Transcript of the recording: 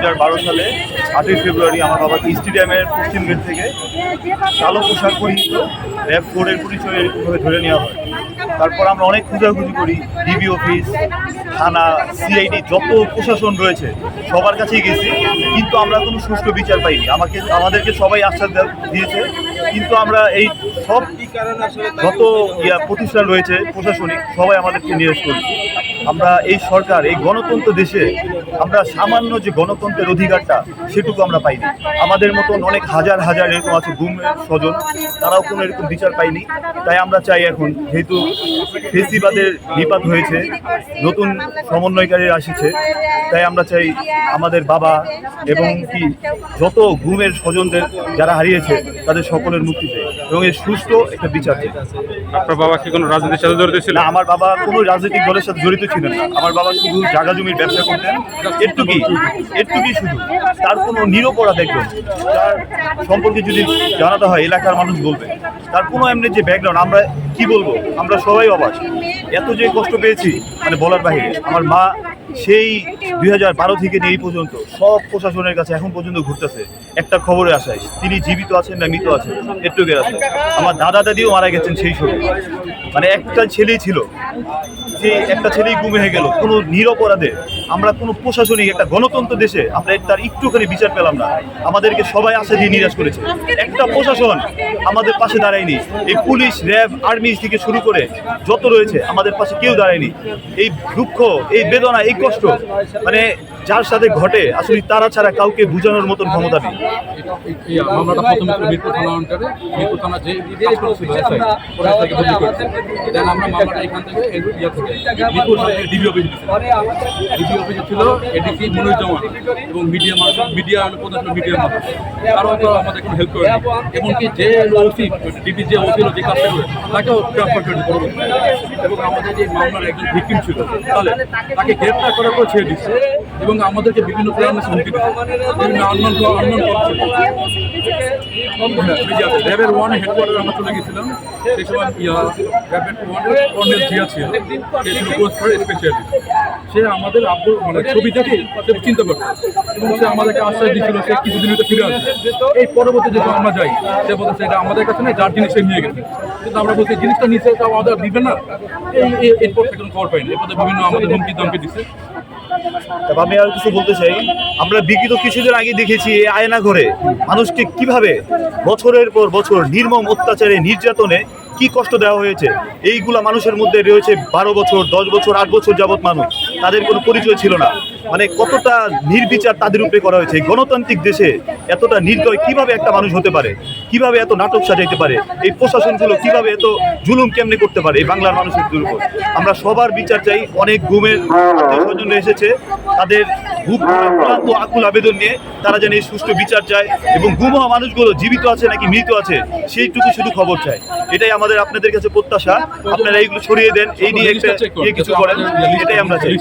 সালে আটই ফেব্রুয়ারি আমার বাবাকে স্টেডিয়ামের পশ্চিম গেট থেকে কালো পোশাক পরিহিত র্যাব ফোরের পরিচয়ে ধরে নেওয়া হয়। তারপর আমরা অনেক খোঁজাখুঁজি করি ডিবি অফিস থানা সিআইডি যত প্রশাসন রয়েছে, সবার কাছেই গেছি, কিন্তু আমরা কোনো সুষ্ঠু বিচার পাইনি। আমাকে, আমাদেরকে সবাই আশ্বাস দেয়া- দিয়েছে, কিন্তু আমরা এই সব যত ইয়া প্রতিষ্ঠান রয়েছে, প্রশাসনিক, সবাই আমাদেরকে নিরাশ করেছে। আমরা এই সরকার, এই গণতন্ত্র দেশে আমরা সামান্য যে গণতন্ত্রের অধিকারটা সেটুকু আমরা পাইনি। আমাদের মতন অনেক হাজার হাজার এরকম আছে গুমের স্বজন তারাও কোনো এরকম বিচার পাইনি তাই আমরা চাই এখন যেহেতু ফেসিবাদের নিপাত হয়েছে নতুন সমন্বয়কারী আসছে তাই আমরা চাই আমাদের বাবা এবং কি যত গুমের স্বজনদের যারা হারিয়েছে তাদের সকলের মুক্তি চাই এবং এর সুস্থ একটা বিচার চাই। আপনার বাবা কি কোনো রাজনীতির সাথে জড়িত ছিল? আমার বাবা কোনো রাজনৈতিক দলের সাথে জড়িত ছিলেন না। আমার বাবা শুধু জাগা জমির ব্যবসা করতেন এটুকুই এটুকুই শুধু। তার কোনো নিরপরাধ একজন তার সম্পর্কে যদি জানাতে হয়, এলাকার মানুষ বলবে। তার কোনো এমনি যে ব্যাকগ্রাউন্ড আমরা কি বলব? আমরা সবাই অবাক। এত যে কষ্ট পেয়েছি মানে বলার বাইরে আমার মা সেই দুই হাজার বারো থেকে এই পর্যন্ত সব প্রশাসনের কাছে এখন পর্যন্ত ঘুরতেছে। একটা খবরে আসায় তিনি জীবিত আছেন না মৃত আছেন এটুকের আছে আমার দাদা দাদিও মারা গেছেন সেই সময়। মানে একটা ছেলেই ছিল। যে একটা ছেলেই গুম হয়ে গেল। কোনো নিরপরাধে আমরা কোনো প্রশাসনিক একটা গণতন্ত্র দেশে আমরা তার একটুখানি বিচার পেলাম না। আমাদেরকে সবাই আশা দিয়ে নিরাশ করেছে। একটা প্রশাসন আমাদের পাশে দাঁড়ায়নি। এই পুলিশ র্যাব আর্মি থেকে শুরু করে যত রয়েছে আমাদের পাশে কেউ দাঁড়ায়নি। এই দুঃখ এই বেদনা এই কষ্ট মানে যার সাথে ঘটে আসলে তারা ছাড়া কাউকে বোঝানোর মতন ক্ষমতা নেই। এই মামলাটা প্রথমে ছিল মিরপুর থানা আন্ডারে মিরপুর থানা যে কাজ ছিল এসআই ওরা থেকে বদলি করেছে। দেন আমরা অফিস ছিল এডিসি মনিরুজ্জামান এবং মিডিয়া মিডিয়া প্রধান ছিল মিডিয়ার মানুষ তারাও তো আমাদের কোনো হেল্প করে এমনকি যে ওসি ডিবি যে ওসি যে কাজটা করে, তাকেও ট্রান্সফার করে পরবর্তী এবং আমাদের যে মামলার একজন ভিকটিম ছিল, তাহলে তাকে গ্রেপ্তার করার পর ছেড়ে দিচ্ছে এবং আমাদেরকে বিভিন্ন প্ল্যানের হুমকি বিভিন্ন আনন্দ আনন্দ র্যাবের ওয়ান হেডকোয়ার্টার আমরা চলে গেছিলাম। সেই সময় র্যাবের ওয়ানের কর্নেল জিয়া ছিল। সে ছিল পোস্ট স্পেশালিস্ট সে আমাদের মানে ছবি দেখে সে চিন্তা করতো এবং সে আমাদেরকে আশ্বাস দিচ্ছিল সে কিছুদিন হয়তো ফিরে আসবে। এই পরবর্তী যখন আমরা যাই, সে বলতে এটা আমাদের কাছে নেই যার জিনিস সে নিয়ে গেছে। কিন্তু আমরা বলছি জিনিসটা নিচে তো আমাদের দিবে না। এই এরপর থেকে খবর পাইনি এরপর বিভিন্ন আমাদের হুমকি দামকি দিচ্ছে আমি আর কিছু বলতে চাই। আমরা বিগত কিছুদিন আগে দেখেছি এই আয়না ঘরে মানুষকে কীভাবে বছরের পর বছর নির্মম অত্যাচারে, নির্যাতনে কি কষ্ট দেওয়া হয়েছে? এইগুলা মানুষের মধ্যে রয়েছে বারো বছর, দশ বছর, আট বছর যাবৎ মানুষ। তাদের কোনো পরিচয় ছিল না। মানে কতটা নির্বিচার তাদের উপরে করা হয়েছে? গণতান্ত্রিক দেশে এতটা নির্দয় কীভাবে একটা মানুষ হতে পারে? কীভাবে এত নাটক সাজাইতে পারে? এই প্রশাসনগুলো কীভাবে এত জুলুম কেমনে করতে পারে এই বাংলার মানুষের উপর? আমরা সবার বিচার চাই অনেক ঘুমের স্বজন এসেছে তাদের খুব আকুল আবেদন নিয়ে তারা যেন এই সুষ্ঠু বিচার চায় এবং গুম হওয়া মানুষগুলো জীবিত আছে নাকি মৃত আছে সেইটুকু শুধু খবর চায় এটাই আমাদের আপনাদের কাছে প্রত্যাশা। আপনারা এইগুলো ছড়িয়ে দেন এই নিয়ে একটা কিছু করেন। এটাই আমরা চাই।